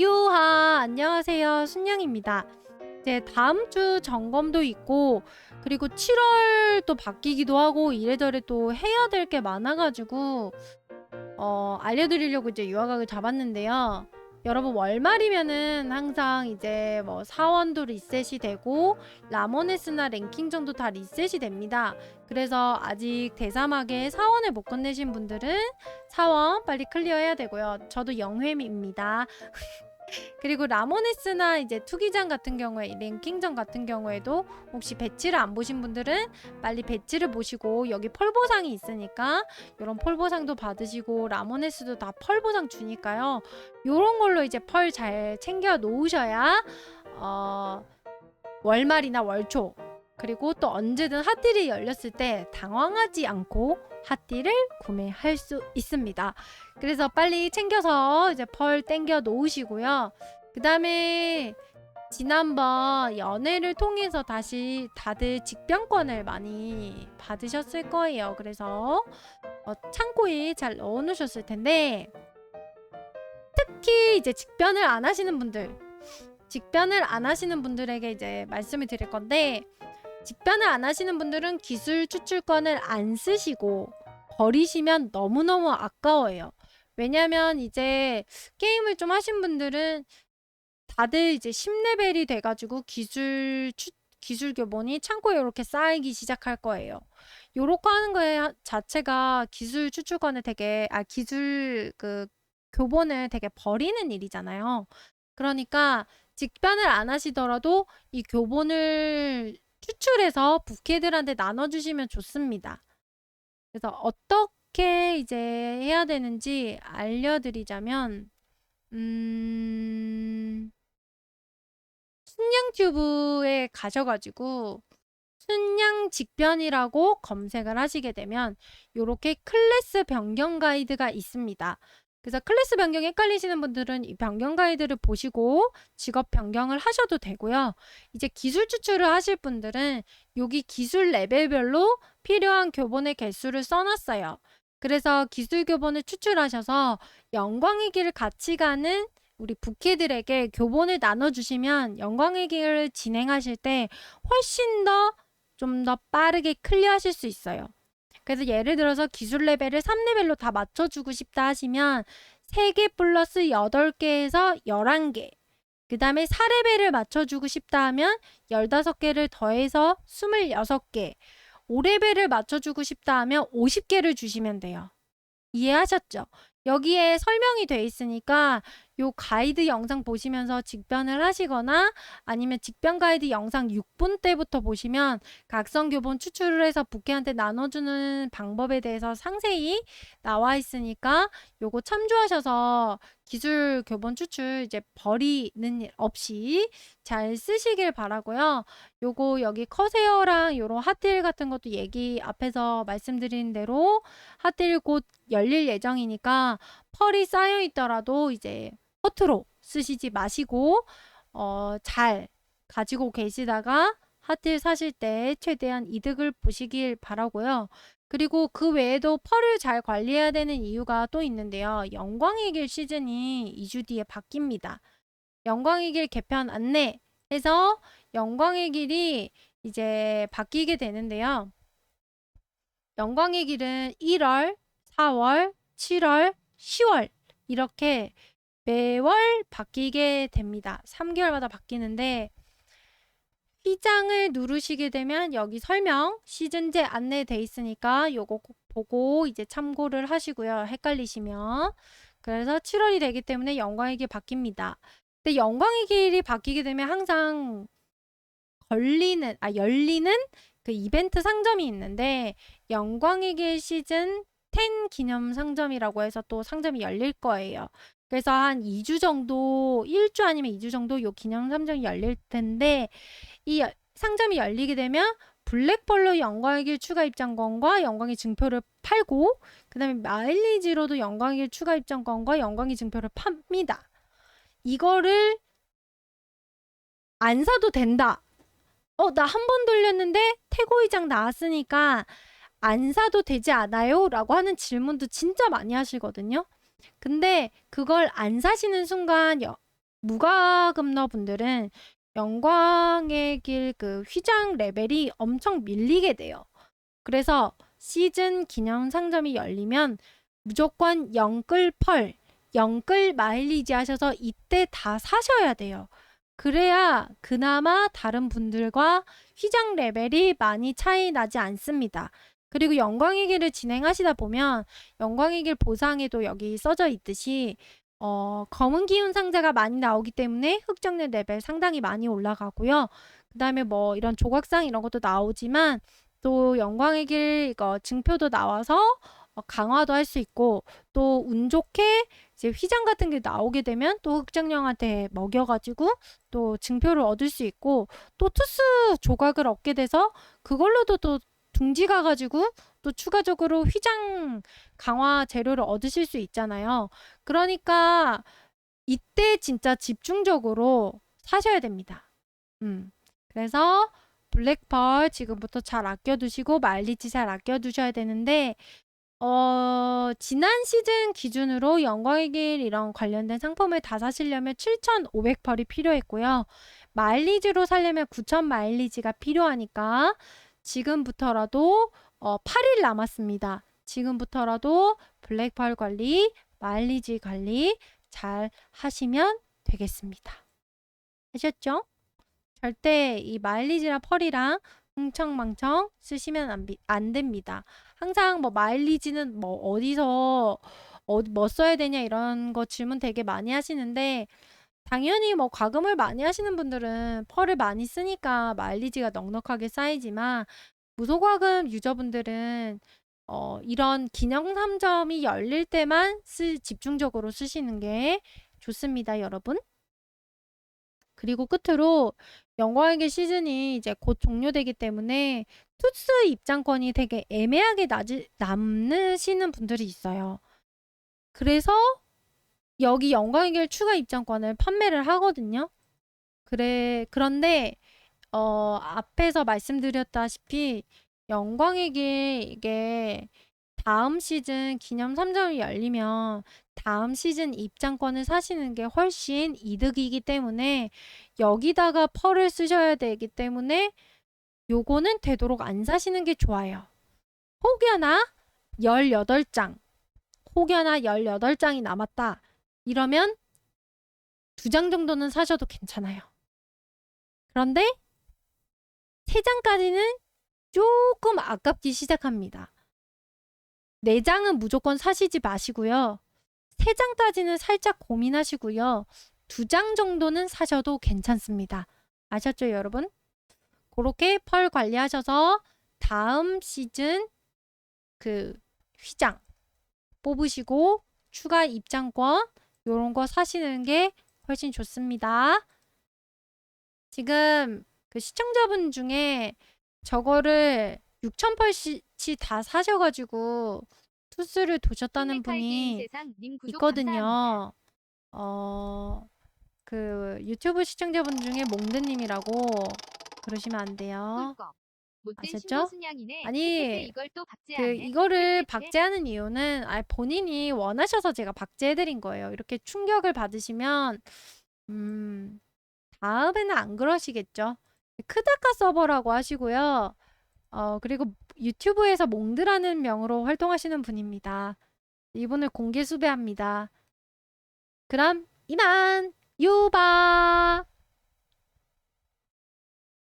유하 안녕하세요 순양입니다. 이제 다음 주 점검도 있고 그리고 7월 또 바뀌기도 하고 이래저래 또 해야 될 게 많아가지고 어 알려드리려고 이제 유화각을 잡았는데요. 여러분 월말이면은 항상 이제 뭐 사원도 리셋이 되고 라모네스나 랭킹 정도 다 리셋이 됩니다. 그래서 아직 대사막에 사원을 못 끝내신 분들은 사원 빨리 클리어해야 되고요. 저도 영회입니다. 그리고 라모네스나 이제 투기장 같은 경우에 랭킹전 같은 경우에도 혹시 배치를 안 보신 분들은 빨리 배치를 보시고 여기 펄보상이 있으니까 이런 펄보상도 받으시고 라모네스도 다 펄보상 주니까요. 요런 걸로 이제 펄 잘 챙겨 놓으셔야 어 월말이나 월초 그리고 또 언제든 핫딜이 열렸을 때 당황하지 않고 핫딜을 구매할 수 있습니다. 그래서 빨리 챙겨서 이제 펄 땡겨 놓으시고요. 그 다음에 지난번 연애를 통해서 다시 다들 직병권을 많이 받으셨을 거예요. 그래서 어, 창고에 잘 넣어 놓으셨을 텐데 특히 이제 직변을 안 하시는 분들 직변을 안 하시는 분들에게 이제 말씀을 드릴 건데 직변을 안 하시는 분들은 기술 추출권을 안 쓰시고 버리시면 너무너무 아까워요. 왜냐면 이제 게임을 좀 하신 분들은 다들 이제 10레벨이 돼가지고 기술 추, 기술 교본이 창고에 이렇게 쌓이기 시작할 거예요. 요렇게 하는 거에 자체가 기술 추출권을 되게 아 기술 그 교본을 되게 버리는 일이잖아요. 그러니까 직변을 안 하시더라도 이 교본을 추출해서 부캐들한테 나눠주시면 좋습니다. 그래서 어떻게 이제 해야 되는지 알려드리자면, 음, 순양 튜브에 가셔가지고, 순양 직변이라고 검색을 하시게 되면, 요렇게 클래스 변경 가이드가 있습니다. 그래서 클래스 변경 헷갈리시는 분들은 이 변경 가이드를 보시고 직업 변경을 하셔도 되고요. 이제 기술 추출을 하실 분들은 여기 기술 레벨별로 필요한 교본의 개수를 써놨어요. 그래서 기술 교본을 추출하셔서 영광의 길을 같이 가는 우리 부캐들에게 교본을 나눠주시면 영광의 길을 진행하실 때 훨씬 더 좀더 빠르게 클리어하실 수 있어요. 그래서 예를 들어서 기술 레벨을 3레벨로 다 맞춰주고 싶다 하시면 3개 플러스 8개에서 11개. 그 다음에 4레벨을 맞춰주고 싶다 하면 15개를 더해서 26개. 5레벨을 맞춰주고 싶다 하면 50개를 주시면 돼요. 이해하셨죠? 여기에 설명이 돼 있으니까 요 가이드 영상 보시면서 직변을 하시거나 아니면 직변 가이드 영상 6분 때부터 보시면 각성 교본 추출을 해서 부캐한테 나눠주는 방법에 대해서 상세히 나와 있으니까 요거 참조하셔서 기술 교본 추출 이제 버리는 일 없이 잘 쓰시길 바라고요. 요거 여기 커세어랑 요런 핫딜 같은 것도 얘기 앞에서 말씀드린 대로 핫딜 곧 열릴 예정이니까 펄이 쌓여 있더라도 이제 허투루 쓰시지 마시고 어, 잘 가지고 계시다가 핫딜 사실 때 최대한 이득을 보시길 바라고요. 그리고 그 외에도 펄을 잘 관리해야 되는 이유가 또 있는데요. 영광의 길 시즌이 2주 뒤에 바뀝니다. 영광의 길 개편 안내 해서 영광의 길이 이제 바뀌게 되는데요. 영광의 길은 1월, 4월, 7월, 10월 이렇게 매월 바뀌게 됩니다. 3개월마다 바뀌는데 휘장을 누르시게 되면 여기 설명 시즌제 안내돼 있으니까 요거 꼭 보고 이제 참고를 하시고요. 헷갈리시면 그래서 7월이 되기 때문에 영광의 길 바뀝니다. 근데 영광의 길이 바뀌게 되면 항상 걸리는 아 열리는 그 이벤트 상점이 있는데 영광의 길 시즌 10 기념 상점이라고 해서 또 상점이 열릴 거예요. 그래서 한 2주 정도, 1주 아니면 2주 정도 요 기념 상점이 열릴 텐데 이 상점이 열리게 되면 블랙펄로 영광의 길 추가 입장권과 영광의 증표를 팔고 그다음에 마일리지로도 영광의 길 추가 입장권과 영광의 증표를 팝니다. 이거를 안 사도 된다. 어, 나 한 번 돌렸는데 태고이장 나왔으니까 안 사도 되지 않아요? 라고 하는 질문도 진짜 많이 하시거든요. 근데 그걸 안 사시는 순간 여, 무과금러 분들은 영광의 길 그 휘장 레벨이 엄청 밀리게 돼요. 그래서 시즌 기념 상점이 열리면 무조건 영끌 펄, 영끌 마일리지 하셔서 이때 다 사셔야 돼요. 그래야 그나마 다른 분들과 휘장 레벨이 많이 차이 나지 않습니다. 그리고 영광의 길을 진행하시다 보면 영광의 길 보상에도 여기 써져 있듯이 어, 검은 기운 상자가 많이 나오기 때문에 흑정의 레벨 상당히 많이 올라가고요. 그 다음에 뭐 이런 조각상 이런 것도 나오지만 또 영광의 길 이거 증표도 나와서 어, 강화도 할 수 있고 또 운 좋게 이제 휘장 같은 게 나오게 되면 또 흑정령한테 먹여가지고 또 증표를 얻을 수 있고 또 투스 조각을 얻게 돼서 그걸로도 또 둥지 가 가지고 또 추가적으로 휘장 강화 재료를 얻으실 수 있잖아요. 그러니까 이때 진짜 집중적으로 사셔야 됩니다. 음. 그래서 블랙펄 지금부터 잘 아껴두시고 마일리지 잘 아껴두셔야 되는데 어, 지난 시즌 기준으로 영광의 길 이런 관련된 상품을 다 사시려면 7,500펄이 필요했고요. 마일리지로 살려면 9,000 마일리지가 필요하니까 지금부터라도 어, 8일 남았습니다. 지금부터라도 블랙펄 관리, 마일리지 관리 잘 하시면 되겠습니다. 하셨죠? 절대 이 마일리지랑 펄이랑 흥청망청 쓰시면 안, 비, 안 됩니다. 항상 뭐 마일리지는 뭐 어디서 어, 뭐 써야 되냐 이런 거 질문 되게 많이 하시는데 당연히 뭐 과금을 많이 하시는 분들은 펄을 많이 쓰니까 마일리지가 넉넉하게 쌓이지만 무소과금 유저분들은 어, 이런 기념 상점이 열릴 때만 쓰, 집중적으로 쓰시는 게 좋습니다, 여러분. 그리고 끝으로 영광에게 시즌이 이제 곧 종료되기 때문에 투스 입장권이 되게 애매하게 나지, 남으시는 분들이 있어요. 그래서 여기 영광의 길 추가 입장권을 판매를 하거든요. 그래, 그런데, 어, 앞에서 말씀드렸다시피, 영광의 길, 이게 다음 시즌 기념 3점이 열리면 다음 시즌 입장권을 사시는 게 훨씬 이득이기 때문에 여기다가 펄을 쓰셔야 되기 때문에 요거는 되도록 안 사시는 게 좋아요. 혹여나 18장, 혹여나 18장이 남았다. 이러면 두 장 정도는 사셔도 괜찮아요. 그런데 세 장까지는 조금 아깝기 시작합니다. 네 장은 무조건 사시지 마시고요. 세 장까지는 살짝 고민하시고요. 두 장 정도는 사셔도 괜찮습니다. 아셨죠, 여러분? 그렇게 펄 관리하셔서 다음 시즌 그 휘장 뽑으시고 추가 입장권 요런 거 사시는 게 훨씬 좋습니다. 지금 그 시청자분 중에 저거를 6,000펄치 다 사셔가지고 투스를 도셨다는 분이 있거든요. 어, 그 유튜브 시청자분 중에 몽드님이라고 그러시면 안 돼요. 아셨죠? 아니, 이걸 또 그 이거를 박제하는 이유는 아 본인이 원하셔서 제가 박제해드린 거예요. 이렇게 충격을 받으시면 음 다음에는 안 그러시겠죠. 크다카 서버라고 하시고요. 어 그리고 유튜브에서 몽드라는 명으로 활동하시는 분입니다. 이분을 공개 수배합니다. 그럼 이만 유바